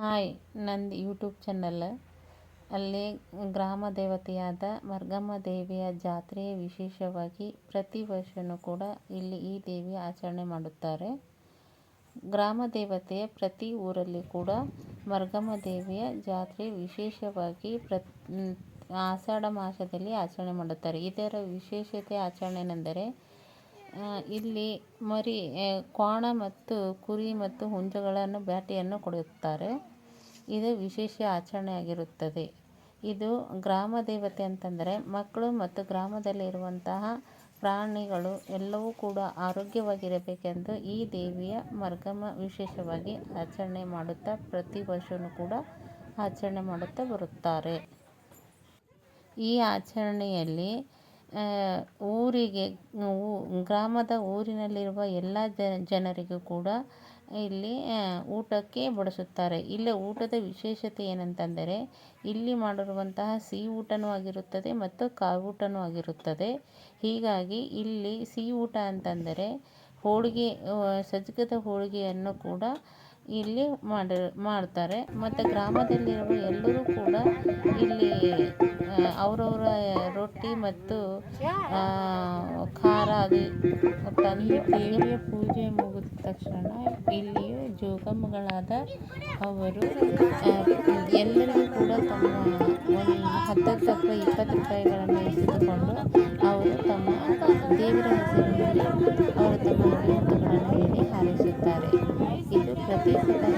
Hi, ನಂದು YouTube channel ಅಲ್ಲಿ ಗ್ರಾಮ ದೇವತೆಯಾದ ಮರ್ಗಮ್ಮ ದೇವಿಯ ಜಾತ್ರೆ ವಿಶೇಷವಾಗಿ ಪ್ರತಿ ವರ್ಷವೂ ಕೂಡ ಇಲ್ಲಿ ಈ ದೇವಿ ಆಚರಣೆ ಮಾಡುತ್ತಾರೆ. ಗ್ರಾಮ ದೇವತೆಯ ಪ್ರತಿ ಊರಲ್ಲಿ ಕೂಡ ಮರ್ಗಮ್ಮ ದೇವಿಯ ಜಾತ್ರೆ ವಿಶೇಷವಾಗಿ ಪ್ರ ಆಷಾಢ ಮಾಸದಲ್ಲಿ ಆಚರಣೆ ಮಾಡುತ್ತಾರೆ. ಇದರ ವಿಶೇಷತೆ ಆಚರಣೆನೆಂದರೆ ಇಲ್ಲಿ ಮರಿ ಕ್ವಾಣ ಮತ್ತು ಕುರಿ ಮತ್ತು ಹುಂಜಗಳನ್ನು ಬ್ಯಾಟೆಯನ್ನು ಕೊಡುತ್ತಾರೆ. ಇದು ವಿಶೇಷ ಆಚರಣೆಯಾಗಿರುತ್ತದೆ. ಇದು ಗ್ರಾಮ ದೇವತೆ ಅಂತಂದರೆ ಮಕ್ಕಳು ಮತ್ತು ಗ್ರಾಮದಲ್ಲಿರುವಂತಹ ಪ್ರಾಣಿಗಳು ಎಲ್ಲವೂ ಕೂಡ ಆರೋಗ್ಯವಾಗಿರಬೇಕೆಂದು ಈ ದೇವಿಯ ಮರ್ಗಮ ವಿಶೇಷವಾಗಿ ಆಚರಣೆ ಮಾಡುತ್ತಾ ಪ್ರತಿ ವರ್ಷವೂ ಕೂಡ ಆಚರಣೆ ಮಾಡುತ್ತಾ ಬರುತ್ತಾರೆ. ಈ ಆಚರಣೆಯಲ್ಲಿ ಊರಿಗೆ ಗ್ರಾಮದ ಊರಿನಲ್ಲಿರುವ ಎಲ್ಲ ಜನರಿಗೂ ಕೂಡ ಇಲ್ಲಿ ಊಟಕ್ಕೆ ಬಡಿಸುತ್ತಾರೆ ಇಲ್ಲಿ ಊಟದ ವಿಶೇಷತೆ ಏನಂತಂದರೆ, ಇಲ್ಲಿ ಮಾಡಿರುವಂತಹ ಸಿಹಿ ಊಟವೂ ಆಗಿರುತ್ತದೆ ಮತ್ತು ಖಾರ ಊಟವೂ ಆಗಿರುತ್ತದೆ. ಹೀಗಾಗಿ ಇಲ್ಲಿ ಸಿಹಿ ಊಟ ಅಂತಂದರೆ, ಹೋಳಿಗೆ ಸಜ್ಜಕದ ಹೋಳಿಗೆಯನ್ನು ಕೂಡ ಇಲ್ಲಿ ಮಾಡಿ, ಮಾಡ್ತಾರೆ. ಮತ್ತು ಗ್ರಾಮದಲ್ಲಿರುವ ಎಲ್ಲರೂ ಕೂಡ ಇಲ್ಲಿ ರೊಟ್ಟಿ ಮತ್ತು ಖಾರ ಅದು ತಂದು ದೇವಿಯ ಪೂಜೆ ಮುಗಿದ ತಕ್ಷಣ ಇಲ್ಲಿಯೂ ಜೋಗಮ್ಮಗಳಾದ ಅವರು ಎಲ್ಲರಿಗೂ ಕೂಡ ತಮ್ಮ ಒಂದು ಹತ್ತತ್ತು ಅಥವಾ ಇಪ್ಪತ್ತು ರೂಪಾಯಿಗಳನ್ನು ಇಟ್ಟುಕೊಂಡು ಅವರು ತಮ್ಮ ದೇವರ ಹೆಸರಿನಲ್ಲಿ ಅವರು ತಮ್ಮ ಮನೆಯತ್ತುಗಳನ್ನು ಹೇಳಿ ಹಾರೈಸುತ್ತಾರೆ. ಇದು ಪ್ರತಿ ಸಲ